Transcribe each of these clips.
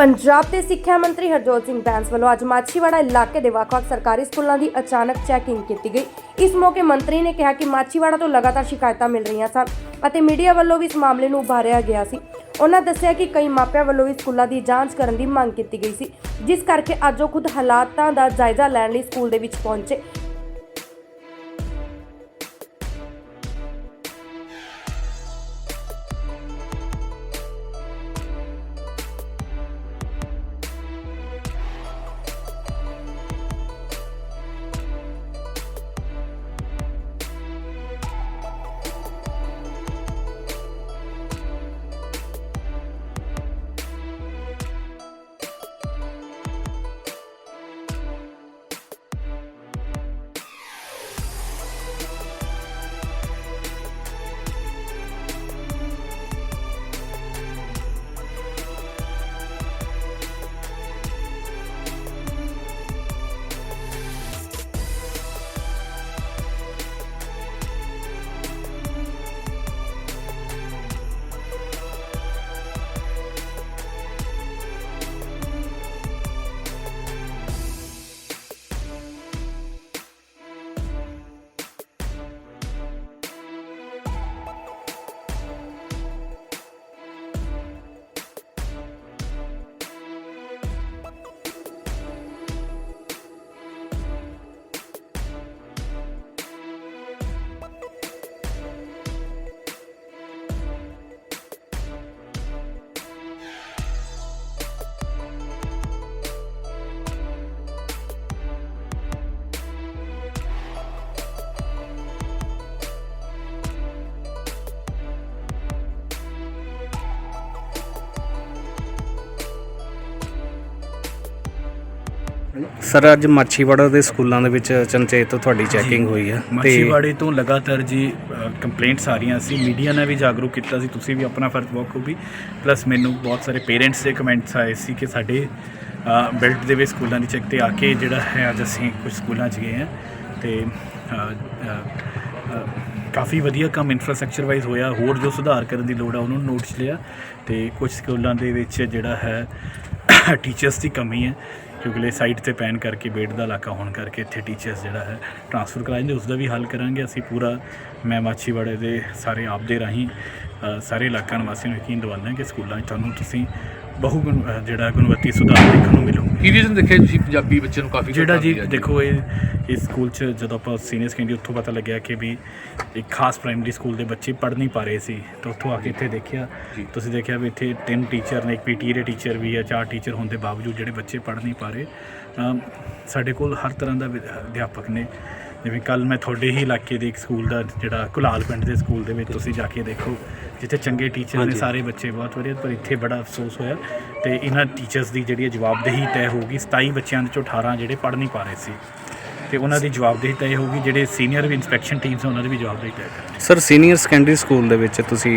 ਪੰਜਾਬ ਦੇ ਸਿੱਖਿਆ ਮੰਤਰੀ ਹਰਜੋਤ ਸਿੰਘ ਬੈਂਸ ਵੱਲੋਂ ਅੱਜ ਮਾਛੀਵਾੜਾ ਇਲਾਕੇ ਦੇ ਵੱਖ-ਵੱਖ ਸਰਕਾਰੀ ਸਕੂਲਾਂ ਦੀ ਅਚਾਨਕ ਚੈਕਿੰਗ ਕੀਤੀ ਗਈ। ਇਸ ਮੌਕੇ ਮੰਤਰੀ ਨੇ ਕਿਹਾ ਕਿ ਮਾਛੀਵਾੜਾ ਤੋਂ ਲਗਾਤਾਰ ਸ਼ਿਕਾਇਤਾਂ ਮਿਲ ਰਹੀਆਂ ਸਨ ਅਤੇ ਮੀਡੀਆ ਵੱਲੋਂ ਵੀ ਇਸ ਮਾਮਲੇ ਨੂੰ ਉਭਾਰਿਆ ਗਿਆ ਸੀ। ਉਹਨਾਂ ਦੱਸਿਆ ਕਿ ਕਈ ਮਾਪਿਆਂ ਵੱਲੋਂ ਵੀ ਸਕੂਲਾਂ ਦੀ ਜਾਂਚ ਕਰਨ ਦੀ ਮੰਗ ਕੀਤੀ ਗਈ ਸੀ, ਜਿਸ ਕਰਕੇ ਅੱਜ ਉਹ ਖੁਦ ਹਾਲਾਤਾਂ ਦਾ ਜਾਇਜ਼ਾ ਲੈਣ ਲਈ ਸਕੂਲ ਦੇ ਵਿੱਚ ਪਹੁੰਚੇ। ਸਰ ਅੱਜ ਮਾਛੀਵਾੜਾ ਦੇ ਸਕੂਲਾਂ ਦੇ ਵਿੱਚ ਚੰਚੇਤ ਤੁਹਾਡੀ ਚੈਕਿੰਗ ਹੋਈ ਹੈ ਮਾਛੀਵਾੜੇ ਤੋਂ ਲਗਾਤਾਰ ਜੀ ਕੰਪਲੇਂਟਸ ਆ ਰਹੀਆਂ ਸੀ। ਮੀਡੀਆ ਨੇ ਵੀ ਜਾਗਰੂਕ ਕੀਤਾ ਸੀ ਤੁਸੀਂ ਵੀ ਆਪਣਾ ਫਰਜ਼ ਬਖੂਬੀ ਪਲੱਸ ਮੈਨੂੰ ਬਹੁਤ ਸਾਰੇ ਪੇਰੈਂਟਸ ਦੇ ਕਮੈਂਟਸ ਆਏ ਸੀ ਕਿ ਸਾਡੇ ਬੈਲਟ ਦੇ ਵਿੱਚ ਸਕੂਲਾਂ ਦੀ ਚੈੱਕ ਤੇ ਆ ਕੇ ਜਿਹੜਾ ਹੈ ਅੱਜ ਅਸੀਂ ਕੁਝ ਸਕੂਲਾਂ 'ਚ ਗਏ ਹਾਂ ਤੇ ਕਾਫੀ ਵਧੀਆ ਕੰਮ ਇਨਫਰਾਸਟ੍ਰਕਚਰ ਵਾਈਜ਼ ਹੋਇਆ। ਹੋਰ ਜੋ ਸੁਧਾਰ ਕਰਨ ਦੀ ਲੋੜ ਆ ਉਹਨੂੰ ਨੋਟਿਸ ਲਿਆ ਤੇ ਕੁਝ ਸਕੂਲਾਂ ਦੇ ਵਿੱਚ ਜਿਹੜਾ ਹੈ ਟੀਚਰਸ ਦੀ ਕਮੀ ਹੈ। ਕਿਉਂਕਿ ਸਾਈਟ ਤੇ ਪੈਣ ਕਰਕੇ ਬੇਟ ਦਾ ਇਲਾਕਾ ਹੋਣ ਕਰਕੇ ਇੱਥੇ ਟੀਚਰਸ ਜਿਹੜਾ ਹੈ ਟ੍ਰਾਂਸਫਰ ਕਰਾਏ ਨੇ ਉਸ ਦਾ ਵੀ ਹੱਲ ਕਰਾਂਗੇ। ਅਸੀਂ ਪੂਰਾ ਮੈਂ ਮਾਛੀਵਾੜੇ ਦੇ ਸਾਰੇ ਆਪ ਦੇ ਰਾਹੀਂ ਸਾਰੇ ਇਲਾਕਾ ਨਿਵਾਸੀਆਂ ਨੂੰ ਯਕੀਨ ਦਿਵਾਉਂਦਾ ਕਿ ਸਕੂਲਾਂ 'ਚ ਤੁਹਾਨੂੰ ਤੁਸੀਂ ਬਹੁ ਗੁਣ ਜਿਹੜਾ ਗੁਣਵੱਤੀ ਸੁਧਾਰ ਦੇਖਣ ਨੂੰ ਮਿਲੂਗਾ। ਕੀ ਰੀਜ਼ਨ ਦੇਖਿਆ ਤੁਸੀਂ ਪੰਜਾਬੀ ਬੱਚੇ ਨੂੰ ਕਾਫੀ ਜਿਹੜਾ ਜੀ ਦੇਖੋ ਇਹ ਇਸ ਸਕੂਲ 'ਚ ਜਦੋਂ ਆਪਾਂ ਸੀਨੀਅਰ ਸੈਕੰਡਰੀ ਉੱਥੋਂ ਪਤਾ ਲੱਗਿਆ ਕਿ ਵੀ ਇੱਕ ਖਾਸ ਪ੍ਰਾਇਮਰੀ ਸਕੂਲ ਦੇ ਬੱਚੇ ਪੜ੍ਹ ਨਹੀਂ ਪਾ ਰਹੇ ਸੀ ਤਾਂ ਉੱਥੋਂ ਆ ਕੇ ਇੱਥੇ ਦੇਖਿਆ। ਜੀ। ਤੁਸੀਂ ਦੇਖਿਆ ਵੀ ਇੱਥੇ ਤਿੰਨ ਟੀਚਰ ਨੇ ਇੱਕ ਪੀਟੀ ਦੇ ਟੀਚਰ ਵੀ ਹੈ ਚਾਰ ਟੀਚਰ ਹੋਣ ਦੇ ਬਾਵਜੂਦ ਜਿਹੜੇ ਬੱਚੇ ਪੜ੍ਹ ਨਹੀਂ ਪਾ ਰਹੇ। ਅਮ ਸਾਡੇ ਕੋਲ ਹਰ ਤਰ੍ਹਾਂ ਦਾ ਵਿਦ- ਅਧਿਆਪਕ ਨੇ। ਜਿਵੇਂ ਕੱਲ ਮੈਂ ਤੁਹਾਡੇ ਹੀ ਇਲਾਕੇ ਦੇ ਇੱਕ ਸਕੂਲ ਦਾ ਜਿਹੜਾ ਕੁਲਾਲ ਪਿੰਡ ਦੇ ਸਕੂਲ ਦੇ ਵਿੱਚ ਤੁਸੀਂ ਜਾ ਕੇ ਦੇਖੋ ਜਿੱਥੇ ਚੰਗੇ ਟੀਚਰ ਨੇ। ਸਾਰੇ ਬੱਚੇ ਬਹੁਤ ਵਧੀਆ ਪਰ ਇੱਥੇ ਬੜਾ ਅਫਸੋਸ ਹੋਇਆ ਤੇ ਇਹਨਾਂ ਟੀਚਰਸ ਦੀ ਜਿਹੜੀ ਜਵਾਬਦੇਹੀ ਤੈਅ ਹੋਊਗੀ 27 ਬੱਚਿਆਂ ਦੇ ਚੋਂ 18 ਜਿਹੜੇ ਪੜ੍ਹ ਨਹੀਂ ਪਾ ਰਹੇ ਸੀ ਤੇ ਉਹਨਾਂ ਦੀ ਜਵਾਬਦੇਹੀ ਤੈਅ ਹੋਊਗੀ ਜਿਹੜੇ ਸੀਨੀਅਰ ਵੀ ਇਨਸਪੈਕਸ਼ਨ ਟੀਮਸ ਉਹਨਾਂ ਦੀ ਵੀ ਜਵਾਬਦੇਹੀ ਤੈਅ ਕਰਨਗੇ ਸਰ ਸੀਨੀਅਰ ਸੈਕੰਡਰੀ ਸਕੂਲ ਦੇ ਵਿੱਚ ਤੁਸੀਂ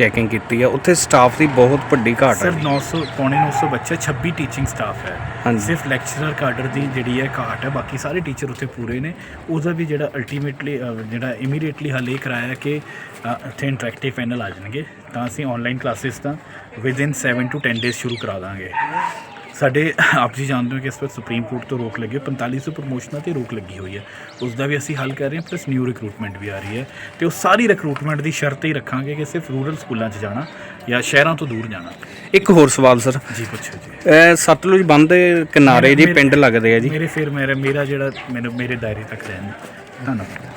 ਚੈਕਿੰਗ ਕੀਤੀ ਹੈ ਉੱਥੇ ਸਟਾਫ ਦੀ ਬਹੁਤ ਵੱਡੀ ਘਾਟ ਹੈ ਸਰ 900 ਪੌਣੇ 900 ਬੱਚੇ 26 ਟੀਚਿੰਗ ਸਟਾਫ ਹੈ। ਸਿਰਫ ਲੈਕਚਰਰ ਕਾਡਰ ਦੀ ਜਿਹੜੀ ਹੈ ਘਾਟ ਹੈ ਬਾਕੀ ਸਾਰੇ ਟੀਚਰ ਉੱਥੇ ਪੂਰੇ ਨੇ। ਉਹਦਾ ਵੀ ਜਿਹੜਾ ਅਲਟੀਮੇਟਲੀ ਜਿਹੜਾ ਇਮੀਡੀਏਟਲੀ ਹੱਲ ਇਹ ਕਰਾਇਆ ਕਿ ਇੱਥੇ ਇੰਟਰੈਕਟਿਵ ਪੈਨਲ ਆ ਜਾਣਗੇ। ਤਾਂ ਅਸੀਂ ਆਨਲਾਈਨ ਕਲਾਸਿਸ ਤਾਂ ਵਿਦਿਨ 7 ਟੂ 10 ਡੇਜ਼ ਸ਼ੁਰੂ ਕਰਾ ਦਾਂਗੇ। ਸਾਡੇ ਆਪ ਜੀ ਜਾਣਦੇ ਹੋ ਕਿ ਇਸ ਵਾਰ ਸੁਪਰੀਮ ਕੋਰਟ ਤੋਂ ਰੋਕ ਲੱਗੀ ਹੈ 4500 ਪ੍ਰਮੋਸ਼ਨਾਂ ਤੇ ਰੋਕ ਲੱਗੀ ਹੋਈ ਹੈ। ਉਸ ਦਾ ਵੀ ਅਸੀਂ ਹੱਲ ਕਰ ਰਹੇ ਹਾਂ ਪਲੱਸ ਨਿਊ ਰਿਕਰੂਟਮੈਂਟ ਵੀ ਆ ਰਹੀ ਹੈ। ਤੇ ਉਹ ਸਾਰੀ ਰਿਕਰੂਟਮੈਂਟ ਦੀ ਸ਼ਰਤ ਹੀ ਰੱਖਾਂਗੇ ਕਿ ਸਿਰਫ ਰੂਰਲ ਸਕੂਲਾਂ 'ਚ ਜਾਣਾ ਜਾਂ ਸ਼ਹਿਰਾਂ ਤੋਂ ਦੂਰ ਜਾਣਾ। ਇੱਕ ਹੋਰ ਸਵਾਲ ਸਰ ਜੀ ਪੁੱਛੋ ਜੀ। ਇਹ ਸਤਲੁਜ ਬੰਦ ਦੇ ਕਿਨਾਰੇ ਜੀ ਪਿੰਡ ਲੱਗਦੇ ਆ ਜੀ। ਮੇਰੇ ਫਿਰ ਮੇਰਾ ਮੇਰਾ ਜਿਹੜਾ ਮੈਨੂੰ ਮੇਰੇ ਦਾਇਰੇ ਤੱਕ ਰਹਿਣ ਧੰਨਵਾਦ।